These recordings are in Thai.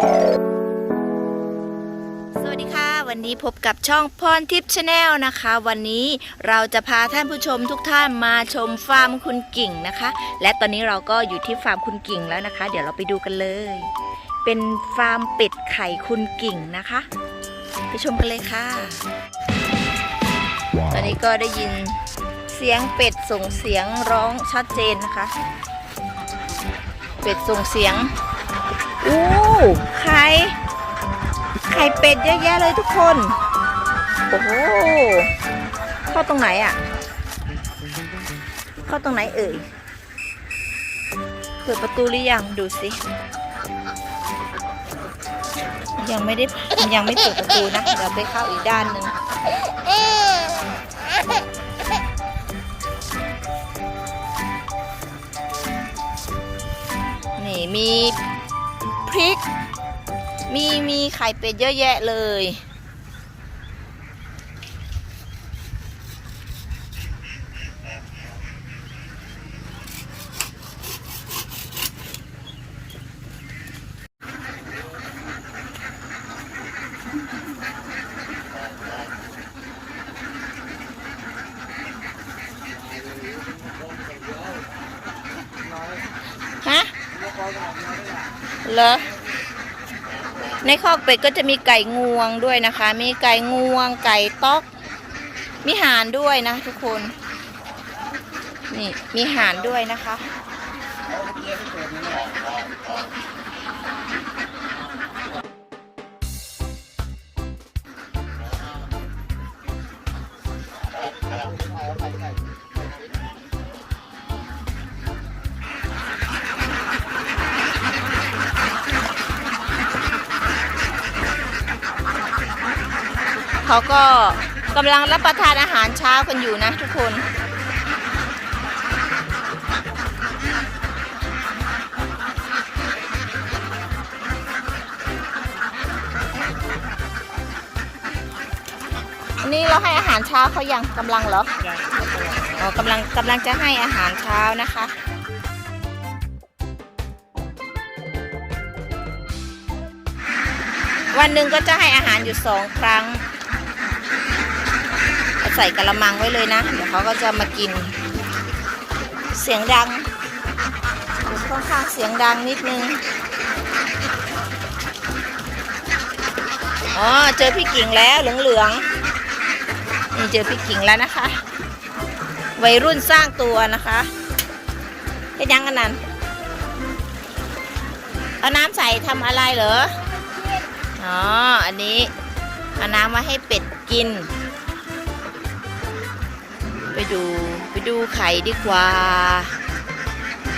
สวัสดีค่ะ วันนี้พบกับช่องพรทิพย์ชาแนลนะคะ วันนี้เราจะพาท่านผู้ชมทุกท่านมาชมฟาร์มคุณกิ่งนะคะ และตอนนี้เราก็อยู่ที่ฟาร์มคุณกิ่งแล้วนะคะ เดี๋ยวเราไปดูกันเลย เป็นฟาร์มเป็ดไข่คุณกิ่งนะคะ ไปชมกันเลยค่ะ ตอนนี้ก็ได้ยินเสียงเป็ดส่งเสียงร้องชัดเจนนะคะ เป็ดส่งเสียงอู้ ไข่ไข่เป็ดเยอะแยะเลยทุกคน โอ้โหเข้าตรงไหนอะ่ะ เข้าตรงไหนเอ่ยเปิดประตูหรือยังดูสิ ยังไม่ได้ยังไม่เปิดประตูนะ เดี๋ยวไปเข้าอีกด้านหนึ่งนี่มี ริก มีมีไข่เป็ดเยอะแยะเลย ฮะ เหรอ ในคอกเป็ดก็จะมีไก่งวงด้วยนะคะ มีไก่งวง ไก่ต๊อก มีห่านด้วยนะทุกคน นี่มีห่านด้วยนะคะ เขาก็กำลังรับประทานอาหารเช้ากันอยู่นะทุกคนอันนี้เราให้อาหารเช้าเขายังกำลังเหรออ๋อกำลังกำลังจะให้อาหารเช้านะคะ วันหนึ่งก็จะให้อาหารอยู่สองครั้งเอาใส่กระมังไว้เลยนะ เดี๋ยวเขาก็จะมากิน เสียงดังค่อนข้างเสียงดังนิดนึง อ๋อ เจอพี่กิ่งแล้วเหลืองๆ นี่เจอพี่กิ่งแล้วนะคะ วัยรุ่นสร้างตัวนะคะเป็นยังกันนั้นเอาน้ำใส่ทำอะไรเหรอ อ๋อ อันนี้เอาน้ำมาให้เป็ดกิน ไปดูไปดูไข่ดีกว่า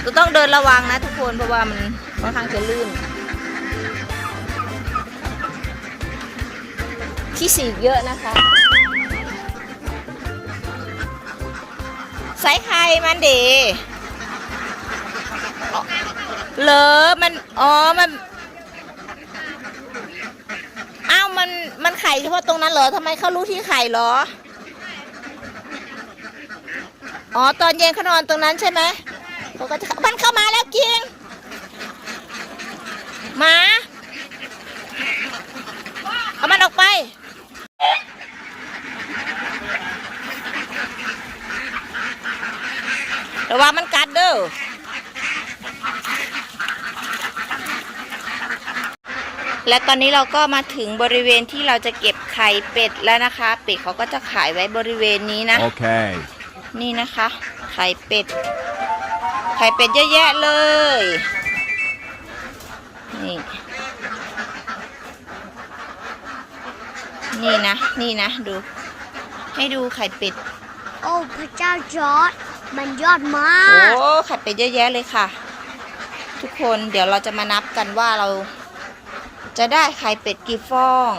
เราต้องเดินระวังนะทุกคนเพราะว่ามันค่อนข้างจะลื่นที่สีเยอะนะคะ ใส่ไข่มันดอ๋อเหรอมันอ๋อมันอ้าวมันมันไข่เฉพาะตรงนั้นเหรอทำไมเขารู้ที่ไข่เหรอ อ๋อตอนเย็นเขานอนตรงนั้นใช่ไหมเขาก็จะมันเข้ามาแล้วกิงหมาเอามันออกไประวังมันกัดเด้อและตอนนี้เราก็มาถึงบริเวณที่เราจะเก็บไข่เป็ดแล้วนะคะ เป็ดเขาก็จะขายไว้บริเวณนี้นะ Okay. นี่นะคะ ไข่เป็ด ไข่เป็ดเยอะแยะเลย นี่ นี่นะ นี่นะ ดู ให้ดูไข่เป็ด โอ้พระเจ้าจอร์ดมันยอดมาโอ้กไข่เป็ดเยอะแยะเลยค่ะ ทุกคน เดี๋ยวเราจะมานับกันว่าเราจะได้ไข่เป็ดกี่ฟอง